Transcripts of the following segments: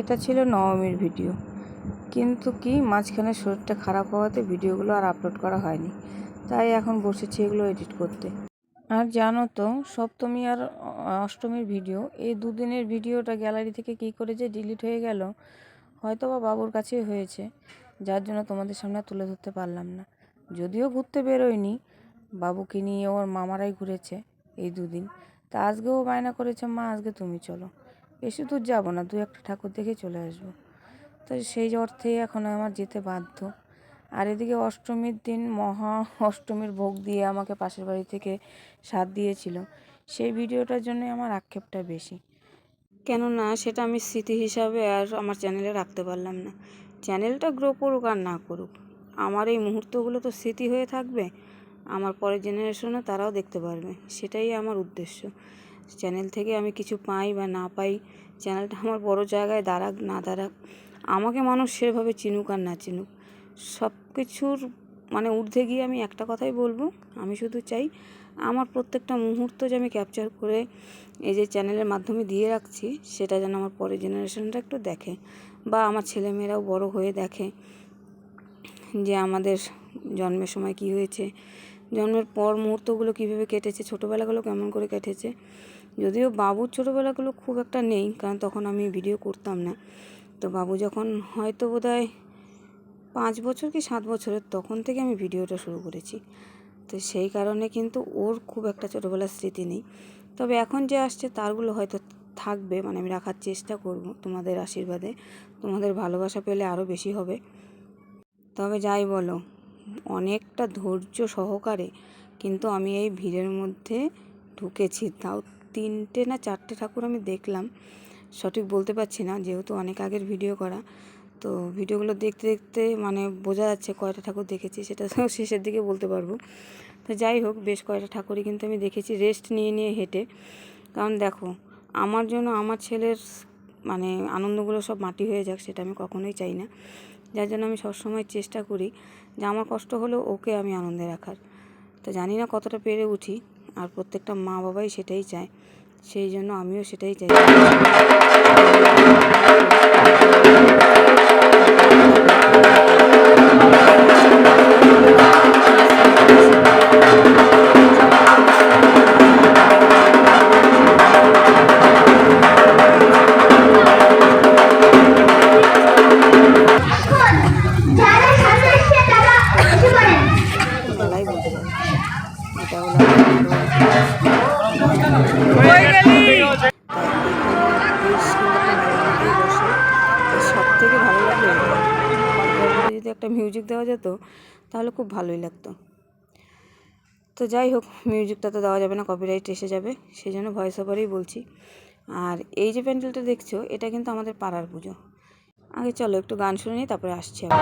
এটা ছিল নবমীর ভিডিও। কিন্তু কি, মাঝখানে শরীরটা খারাপ হওয়াতে ভিডিওগুলো আর আপলোড করা হয়নি। তাই এখন বসেছি এগুলো এডিট করতে। আর জানো তো, সপ্তমী আর অষ্টমীর ভিডিও, এই দুদিনের ভিডিওটা গ্যালারি থেকে কী করে যে ডিলিট হয়ে গেল হয়তো বা বাবুর কাছেই হয়েছে। যার জন্য তোমাদের সামনে তুলে ধরতে পারলাম না। যদিও ঘুরতে বেরোয়নি, বাবুকে নিয়ে ওর মামারাই ঘুরেছে এই দুদিন। তা আজকেও বায়না করেছে, মা, আজকে তুমি চলো। বেশি দূর যাব না দু একটা ঠাকুর দেখে চলে আসব। তো সেই অর্থেই এখন আমার যেতে বাধ্য। আর এদিকে অষ্টমীর দিন মহা অষ্টমীর ভোগ দিয়ে আমাকে পাশের বাড়ি থেকে সাথ দিয়েছিল। সেই ভিডিওটার জন্য আমার আক্ষেপটা বেশি। কেননা সেটা আমি স্মৃতি হিসাবে আর আমার চ্যানেলে রাখতে পারলাম না। চ্যানেলটা গ্রো করুক আর না করুক, আমার এই মুহূর্তগুলো তো স্মৃতি হয়ে থাকবে, আমার পরের জেনারেশনে তারাও দেখতে পারবে, সেটাই আমার উদ্দেশ্য। চ্যানেল থেকে আমি কিছু পাই বা না পাই চ্যানেলটা আমার বড় জায়গায় দাঁড়াক, না দাঁড়াক, আমাকে মানুষ সেভাবে চিনুক আর না চিনুক সব কিছুর মানে ঊর্ধ্বে গিয়ে আমি একটা কথাই বলব, আমি শুধু চাই আমার প্রত্যেকটা মুহূর্ত যে আমি ক্যাপচার করে এই যে চ্যানেলের মাধ্যমে দিয়ে রাখছি, সেটা যেন আমার পরের জেনারেশনটা একটু দেখে বা আমার ছেলেমেয়েরাও বড় হয়ে দেখে যে আমাদের জন্মের সময় কি হয়েছে জন্মের পর মুহূর্তগুলো কীভাবে কেটেছে, ছোটোবেলাগুলো কেমন করে কেটেছে। যদিও বাবুর ছোটোবেলাগুলো খুব একটা নেই, কারণ তখন আমি ভিডিও করতাম না। তো বাবু যখন হয়তো বোধহয় পাঁচ বছর কি সাত বছরের, তখন থেকে আমি ভিডিওটা শুরু করেছি। তো সেই কারণে কিন্তু ওর খুব একটা ছোটোবেলার স্মৃতি নেই। তবে এখন যে আসছে তারগুলো হয়তো থাকবে মানে আমি রাখার চেষ্টা করব তোমাদের আশীর্বাদে। তোমাদের ভালোবাসা পেলে আরও বেশি হবে। তবে যাই বলো অনেকটা ধৈর্য সহকারে কিন্তু আমি এই ভিড়ের মধ্যে ঢুকেছি। তাও তিনটে না চারটে ঠাকুর আমি দেখলাম। সঠিক বলতে পারছি না, যেহেতু অনেক আগের ভিডিও করা। তো ভিডিওগুলো দেখতে দেখতে মানে বোঝা যাচ্ছে কয়টা ঠাকুর দেখেছি, সেটা শেষের দিকে বলতে পারব। তো যাই হোক, বেশ কয়টা ঠাকুরই কিন্তু আমি দেখেছি। রেস্ট নিয়ে নিয়ে হেঁটে। কারণ দেখো, আমার জন্য আমার ছেলের মানে আনন্দগুলো সব মাটি হয়ে যাক সেটা আমি কখনোই চাই না। যার জন্য আমি সবসময় চেষ্টা করি যে আমার কষ্ট হলেও ওকে আমি আনন্দে রাখার। তো জানি না কতটা পেরে উঠি, আর প্রত্যেকটা মা বাবাই সেটাই চায়। সেই জন্য আমিও সেটাই চাই। থেকে ভালো লাগল। যদি একটা মিউজিক দেওয়া যেত, তাহলে খুব ভালোই লাগতো। তো যাই হোক মিউজিকটা তো দেওয়া যাবে না কপিরাইট এসে যাবে। সেই জন্য ভয়েস ওভারেই বলছি। আর এই যে প্যান্ডেলটা দেখছ, এটা কিন্তু আমাদের পাড়ার পুজো। আগে চলো, একটু গান শুনে নিই, তারপরে আসছি আবার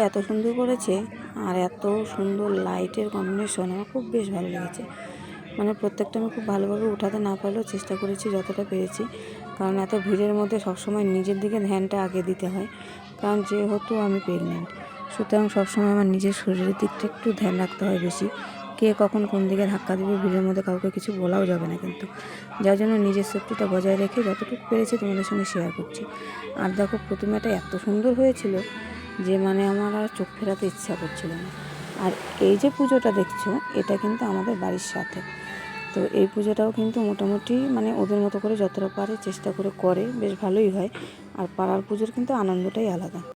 এত সুন্দর করেছে আর এত সুন্দর লাইটের কম্বিনেশন আমার খুব বেশ ভালো লেগেছে। মানে প্রত্যেকটা আমি খুব ভালোভাবে উঠাতে না পারলেও চেষ্টা করেছি যতটা পেরেছি। কারণ এত ভিড়ের মধ্যে সবসময় নিজের দিকে ধ্যানটা আগে দিতে হয়। কারণ যেহেতু আমি প্রেগনেন্ট সুতরাং সবসময় আমার নিজের শরীরের দিকটা একটু ধ্যান রাখতে হয় বেশি। কে কখন কোন দিকে ধাক্কা দেবে ভিড়ের মধ্যে কাউকে কিছু বলাও যাবে না কিন্তু। যার জন্য নিজের সেফটিটা বজায় রেখে যতটুকু পেরেছি তোমাদের সঙ্গে শেয়ার করছি। আর দেখো প্রতিমাটা এত সুন্দর হয়েছিল। যে মানে আমার আর চোখ ফেরাতে ইচ্ছা করছিল না। আর এই যে পুজোটা দেখছ, এটা কিন্তু আমাদের বাড়ির সাথে। তো এই পুজোটাও কিন্তু মোটামুটি মানে ওদের মতো করে যতটা পারে চেষ্টা করে করে, বেশ ভালোই হয়। আর পাড়ার পুজোর কিন্তু আনন্দটাই আলাদা।